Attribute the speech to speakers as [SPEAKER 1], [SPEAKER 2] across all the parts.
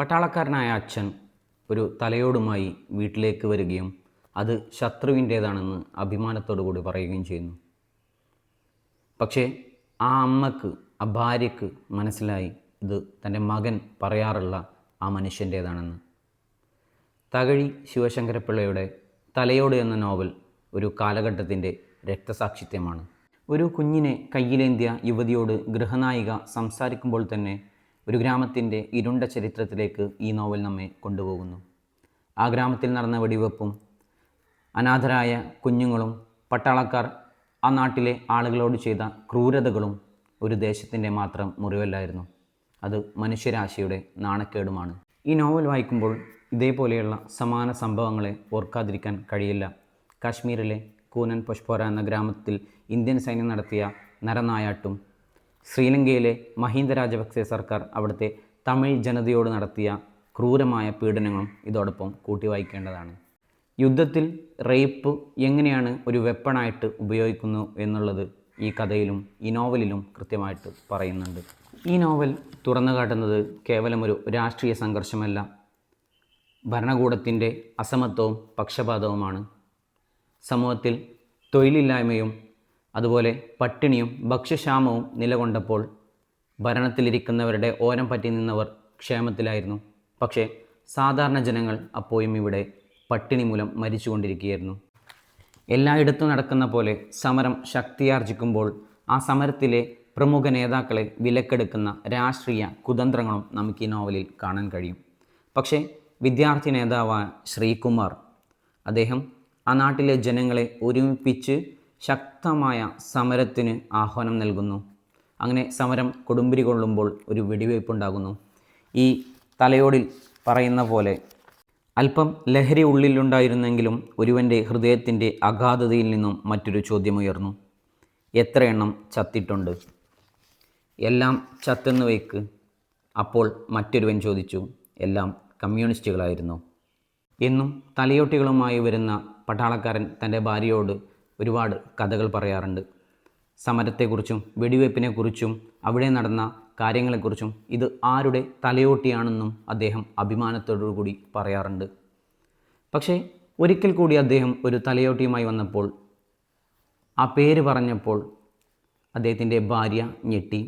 [SPEAKER 1] പട്ടാളക്കാരനായ അച്ഛൻ ഒരു തലയോടുമായി വീട്ടിലേക്ക് വരികയും അത് ശത്രുവിന്റേതാണെന്ന് അഭിമാനത്തോടു കൂടി പറയുകയും ചെയ്യുന്നു. പക്ഷേ ആ അമ്മയ്ക്ക് ആ ഭാര്യയ്ക്ക് മനസ്സിലായി ഇത് തന്റെ മകൻ പറയാറുള്ള ആ മനുഷ്യന്റേതാണെന്ന്. തകഴി ശിവശങ്കരപ്പിള്ളയുടെ തലയോട് എന്ന നോവൽ ഒരു കാലഘട്ടത്തിന്റെ രക്തസാക്ഷിത്വമാണ് ഒരു കുഞ്ഞിനെ കയ്യിലേന്തിയ യുവതിയോട് ഗൃഹനായിക സംസാരിക്കുമ്പോൾ തന്നെ ഒരു ഗ്രാമത്തിന്റെ ഇരുണ്ട ചരിത്രത്തിലേക്ക് ഈ നോവൽ നമ്മെ കൊണ്ടുപോകുന്നു. ആ ഗ്രാമത്തിൽ നടന്ന വെടിവെപ്പും അനാഥരായ കുഞ്ഞുങ്ങളും പട്ടാളക്കാർ ആ നാട്ടിലെ ആളുകളോട് ചെയ്ത ക്രൂരതകളും ഒരു ദേശത്തിന്റെ മാത്രം മുറിവല്ലായിരുന്നു. അത് മനുഷ്യരാശിയുടെ നാണക്കേടുമാണ്. ഈ നോവൽ വായിക്കുമ്പോൾ ഇതേപോലെയുള്ള സമാന സംഭവങ്ങളെ ഓർക്കാതിരിക്കാൻ കഴിയില്ല. കാശ്മീരിലെ കൂനൻ പുഷ്പോര എന്ന ഗ്രാമത്തിൽ ഇന്ത്യൻ സൈന്യം നടത്തിയ നരനായാട്ടും ശ്രീലങ്കയിലെ മഹീന്ദ രാജപക്സെ സർക്കാർ അവിടുത്തെ തമിഴ് ജനതയോട് നടത്തിയ ക്രൂരമായ പീഡനങ്ങളും ഇതോടൊപ്പം കൂട്ടി വായിക്കേണ്ടതാണ് യുദ്ധത്തിൽ റേപ്പ് എങ്ങനെയാണ് ഒരു വെപ്പണായിട്ട് ഉപയോഗിക്കുന്നു എന്നുള്ളത് ഈ കഥയിലും ഈ നോവലിലും കൃത്യമായിട്ട് പറയുന്നുണ്ട്. ഈ നോവൽ തുറന്നു കാട്ടുന്നത് കേവലം ഒരു രാഷ്ട്രീയ സംഘർഷമല്ല. ഭരണകൂടത്തിന്റെ അസമത്വവും പക്ഷപാതവുമാണ്. സമൂഹത്തിൽ തൊഴിലില്ലായ്മയും അതുപോലെ പട്ടിണിയും ഭക്ഷ്യക്ഷാമവും നിലകൊണ്ടപ്പോൾ ഭരണത്തിലിരിക്കുന്നവരുടെ ഓരം പറ്റി നിന്നവർ ക്ഷേമത്തിലായിരുന്നു. പക്ഷേ സാധാരണ ജനങ്ങൾ അപ്പോഴും ഇവിടെ പട്ടിണി മൂലം മരിച്ചുകൊണ്ടിരിക്കുകയായിരുന്നു. എല്ലായിടത്തും നടക്കുന്ന പോലെ സമരം ശക്തിയാർജിക്കുമ്പോൾ ആ സമരത്തിലെ പ്രമുഖ നേതാക്കളെ വിലക്കെടുക്കുന്ന രാഷ്ട്രീയ കുതന്ത്രങ്ങളും നമുക്ക് ഈ നോവലിൽ കാണാൻ കഴിയും. പക്ഷേ വിദ്യാർത്ഥി നേതാവായ ശ്രീകുമാർ അദ്ദേഹം ആ നാട്ടിലെ ജനങ്ങളെ ഒരുമിപ്പിച്ച് ശക്തമായ സമരത്തിന് ആഹ്വാനം നൽകുന്നു. അങ്ങനെ സമരം കൊടുമ്പിരി കൊള്ളുമ്പോൾ ഒരു വെടിവയ്പ്പുണ്ടാകുന്നു ഈ തലയോടിൽ പറയുന്ന പോലെ അല്പം ലഹരി ഉള്ളിലുണ്ടായിരുന്നെങ്കിലും ഒരുവന്റെ ഹൃദയത്തിന്റെ അഗാധതയിൽ നിന്നും മറ്റൊരു ചോദ്യമുയർന്നു. എത്ര എണ്ണം ചത്തിട്ടുണ്ട്? എല്ലാം ചത്തെന്ന് വയ്ക്ക്. അപ്പോൾ മറ്റൊരുവൻ ചോദിച്ചു എല്ലാം കമ്മ്യൂണിസ്റ്റുകളായിരുന്നു എന്നും തലയോട്ടികളുമായി വരുന്ന പട്ടാളക്കാരൻ തന്റെ ഭാര്യയോട് ഒരുപാട് കഥകൾ പറയാറുണ്ട്. സമരത്തെക്കുറിച്ചും വെടിവയ്പ്പിനെക്കുറിച്ചും അവിടെ നടന്ന കാര്യങ്ങളെക്കുറിച്ചും ഇത് ആരുടെ തലയോട്ടിയാണെന്നും അദ്ദേഹം അഭിമാനത്തോടു കൂടി പറയാറുണ്ട്. പക്ഷേ ഒരിക്കൽ കൂടി അദ്ദേഹം ഒരു തലയോട്ടിയുമായി വന്നപ്പോൾ ആ പേര് പറഞ്ഞപ്പോൾ അദ്ദേഹത്തിന്റെ ഭാര്യ ഞെട്ടി.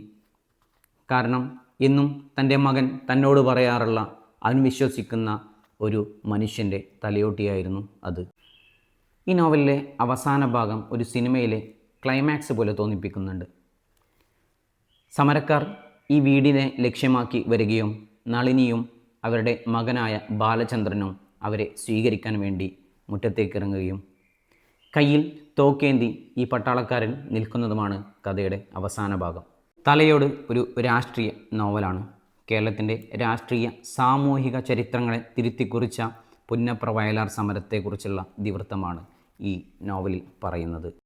[SPEAKER 1] കാരണം എന്നും തന്റെ മകൻ തന്നോട് പറയാറുള്ള അവൻ വിശ്വസിക്കുന്ന ഒരു മനുഷ്യന്റെ തലയോട്ടിയായിരുന്നു അത്. ഈ നോവലിലെ അവസാന ഭാഗം ഒരു സിനിമയിലെ ക്ലൈമാക്സ് പോലെ തോന്നിപ്പിക്കുന്നുണ്ട്. സമരക്കാർ ഈ വീടിനെ ലക്ഷ്യമാക്കി വരികയും നളിനിയും അവരുടെ മകനായ ബാലചന്ദ്രനും അവരെ സ്വീകരിക്കാൻ വേണ്ടി മുറ്റത്തേക്ക് ഇറങ്ങുകയും കയ്യിൽ തോക്കേന്തി ഈ പട്ടാളക്കാരൻ നിൽക്കുന്നതുമാണ് കഥയുടെ അവസാന ഭാഗം. തലയോട് ഒരു രാഷ്ട്രീയ നോവലാണ്. കേരളത്തിന്റെ രാഷ്ട്രീയ സാമൂഹിക ചരിത്രങ്ങളെ തിരുത്തിക്കുറിച്ച പുന്നപ്ര വയലാർ സമരത്തെക്കുറിച്ചുള്ള ഇതിവൃത്തമാണ് ഈ നോവലിൽ പറയുന്നത്.